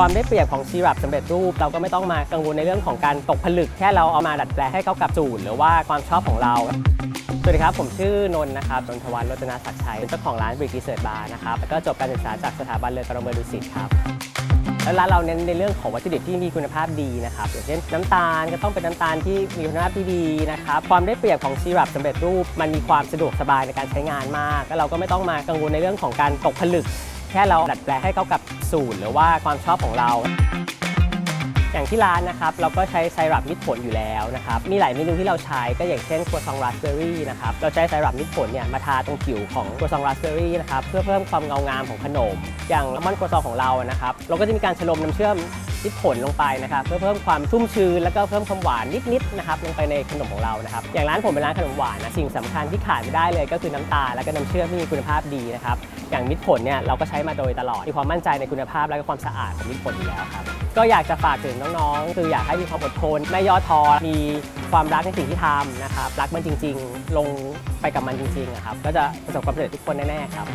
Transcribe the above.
ความได้เปรียบของซีรัปสำเร็จรูป เราก็ไม่ต้องมากังวลในเรื่องของการตกผลึก แค่เราเอามาดัดแปลงให้เข้ากับสูตรหรือว่าความชอบของเรา สวัสดีครับ ผมชื่อนนท์นะครับนนทวัฒน์รจนาศักดิ์ชัยเป็นเจ้าของร้านบริก r ีเสิร์บาร์นะครับแล้วก็จบการศึกษาจากสถาบันเรือกระเมือดุสิตครับแล้วร้านเราเน้นในเรื่องของวัตถุดิบที่มีคุณภาพดีนะครับอย่างเช่นน้ำตาลก็ต้องเป็นน้ำตาลที่มีคุณภาพที่ดีนะครับความได้เปรียบของซีรัปสำเร็จรูป มันมีความสะดวกสบายในการใช้งานมาก แล้วเราก็ไม่ต้องมากังวลในเรื่องของการตกผลึก แค่เราดัดแปลงให้เข้ากับสูตรหรือว่าความชอบของเรา อย่างที่ร้านนะครับ เราก็ใช้ไซรัปมิตรผลอยู่แล้วนะครับ มีหลายเมนูที่เราใช้ก็อย่างเช่นครัวซองราสเบอร์รี่นะครับ เราใช้ไซรัปมิตรผลเนี่ยมาทาตรงผิวของครัวซองราสเบอร์รี่นะครับ เพื่อเพิ่มความเงางามของขนม อย่างเลมอนครัวซองของเรานะครับ เราก็จะมีการฉลมน้ำเชื่อมมิตรผลลงไปนะครับเพื่อเพิ่มความชุ่มชื้นแล้วก็เพิ่มความหวานนิดๆนะครับลงไปในขนมของเรานะครับอย่างร้านผมเป็นร้านขนมหวานนะสิ่งสำคัญที่ขาดไม่ได้เลยก็คือน้ำตาลและก็น้ำเชื่อมที่มีคุณภาพดีนะครับอย่างมิตรผลเนี่ยเราก็ใช้มาโดยตลอดมีความมั่นใจในคุณภาพและก็ความสะอาดของมิตรผลอยู่แล้วครับก็อยากจะฝากถึงน้องๆคืออยากให้มีความอดทนไม่ย่อท้อมีความรักในสิ่งที่ทำนะครับรักมันจริง ๆ ลงไปกับมันจริงๆอะครับก็จะประสบความสำเร็จทุกคนแน่ๆครับ